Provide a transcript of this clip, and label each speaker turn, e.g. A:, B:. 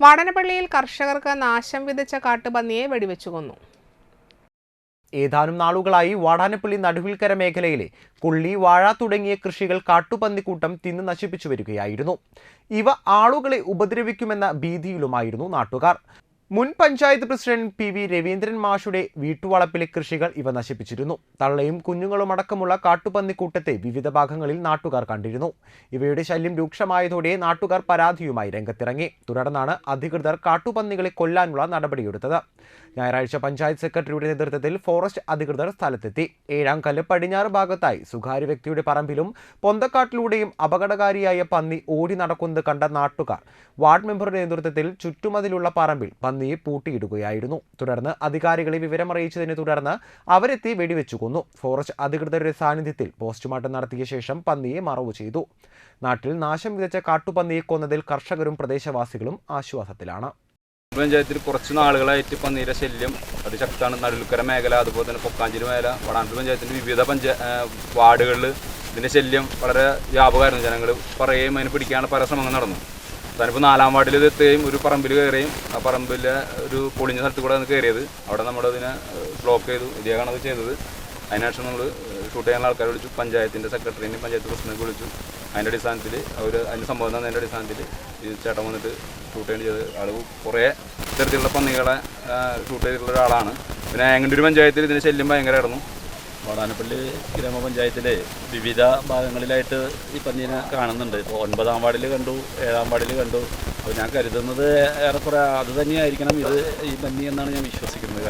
A: വാടനപ്പള്ളിയിൽ കർഷകർക്ക് നാശം വിതച്ച കാട്ടുപന്നിയെ വെടിവെച്ചു കൊന്നു.
B: ഏതാനും നാളുകളായി വാടാനപ്പള്ളി നടുവിൽക്കര മേഖലയിലെ കൊള്ളി വാഴ തുടങ്ങിയ കൃഷികൾ കാട്ടുപന്നിക്കൂട്ടം തിന്ന് നശിപ്പിച്ചു വരികയായിരുന്നു. ഇവ ആളുകളെ ഉപദ്രവിക്കുമെന്ന ഭീതിയിലുമായിരുന്നു നാട്ടുകാർ. മുൻ panchayat president P V Raveendran മാഷുടെ വീട്ടുവളപ്പിലെ കൃഷികൾ ഇവ നശിപ്പിച്ചിരുന്നു. തള്ളയും കുഞ്ഞുങ്ങളും അടക്കമുള്ള കാട്ടുപന്നിക്കൂട്ടത്തെ വിവിധ ഭാഗങ്ങളിൽ നാട്ടുകാർ കണ്ടിരുന്നു. ഇവയുടെ ശല്യം രൂക്ഷമായതോടെ നാട്ടുകാർ പരാതിയുമായി രംഗത്തിറങ്ങി. തുടർന്നാണ് അധികൃതർ കാട്ടുപന്നികളെ കൊല്ലാനുള്ള നടപടിയെടുത്തത്. ഞായറാഴ്ച പഞ്ചായത്ത് സെക്രട്ടറിയുടെ നേതൃത്വത്തിൽ ഫോറസ്റ്റ് അധികൃതർ സ്ഥലത്തെത്തി. ഏഴാം കല്ല് പടിഞ്ഞാറ് ഭാഗത്തായി സ്വകാര്യ വ്യക്തിയുടെ പറമ്പിലും പൊന്തക്കാട്ടിലൂടെയും അപകടകാരിയായ പന്നി ഓടി നടക്കുന്നത് കണ്ട നാട്ടുകാർ വാർഡ് മെമ്പറുടെ നേതൃത്വത്തിൽ ചുറ്റുമതിലുള്ള പറമ്പിൽ പന്നിയെ പൂട്ടിയിടുകയായിരുന്നു. തുടർന്ന് അധികാരികളെ വിവരമറിയിച്ചതിനെ തുടർന്ന് അവരെത്തി വെടിവെച്ചു കൊന്നു ഫോറസ്റ്റ് അധികൃതരുടെ സാന്നിധ്യത്തിൽ പോസ്റ്റ്മോർട്ടം നടത്തിയ ശേഷം പന്നിയെ മറവു ചെയ്തു. നാട്ടിൽ നാശം വിതച്ച കാട്ടുപന്നിയെ കൊന്നതിൽ കർഷകരും പ്രദേശവാസികളും ആശ്വാസത്തിലാണ്.
C: പഞ്ചായത്തിൽ കുറച്ച് നാളുകളായിട്ട് പന്നീരെ ശല്യം അതിശക്തമാണ് നടുക്കര മേഖല അതുപോലെ തന്നെ പൊക്കാഞ്ചേരി മേഖല വടാനപ്പള്ളി പഞ്ചായത്തിന്റെ വിവിധ പഞ്ചായ വാർഡുകളിൽ ഇതിന്റെ ശല്യം വളരെ വ്യാപകമായിരുന്നു. ജനങ്ങൾ പറയുകയും അതിന് പിടിക്കാനുള്ള പല ശ്രമങ്ങൾ നടന്നു. താനിപ്പോൾ നാലാം വാർഡിൽ ഇത് എത്തുകയും ഒരു പറമ്പിൽ കയറുകയും ആ പറമ്പിലെ ഒരു പൊളിഞ്ഞ സ്ഥലത്ത് കൂടെ ആണ് കയറിയത്. അവിടെ നമ്മൾ അതിനെ ബ്ലോക്ക് ചെയ്തു. ഇദ്ദേഹമാണ് അത് ചെയ്തത്. അതിനുശേഷം നമ്മൾ ഷൂട്ട് ചെയ്യാനുള്ള ആൾക്കാരെ വിളിച്ചു. പഞ്ചായത്തിന്റെ സെക്രട്ടറിനെയും പഞ്ചായത്ത് പ്രസിഡന്റിനെ വിളിച്ചു. അതിന്റെ അടിസ്ഥാനത്തിൽ അവർ അതിന് സംഭവം തന്നതിന്റെ അടിസ്ഥാനത്തിൽ ഈ ചേട്ടൻ വന്നിട്ട് ഷൂട്ട് ചെയ്യേണ്ടി ചെയ്ത് ആൾ കുറേ ഇത്തരത്തിലുള്ള പന്നികളെ ഷൂട്ട് ചെയ്തിട്ടുള്ള ഒരാളാണ്. പിന്നെ ഏങ്ങണ്ടൂർ പഞ്ചായത്തിൽ ഇതിന് ശല്യം ഭയങ്കരമായിരുന്നു.
D: വാടാനപ്പള്ളി ഗ്രാമപഞ്ചായത്തിലെ വിവിധ ഭാഗങ്ങളിലായിട്ട് ഈ പന്നീനെ കാണുന്നുണ്ട്. ഇപ്പോൾ ഒൻപതാം വാർഡിൽ കണ്ടു ഏഴാം വാർഡിൽ കണ്ടു. അപ്പോൾ ഞാൻ കരുതുന്നത് ഏറെക്കുറെ അത് തന്നെയായിരിക്കണം ഇത് ഈ പന്നി എന്നാണ് ഞാൻ വിശ്വസിക്കുന്നത്.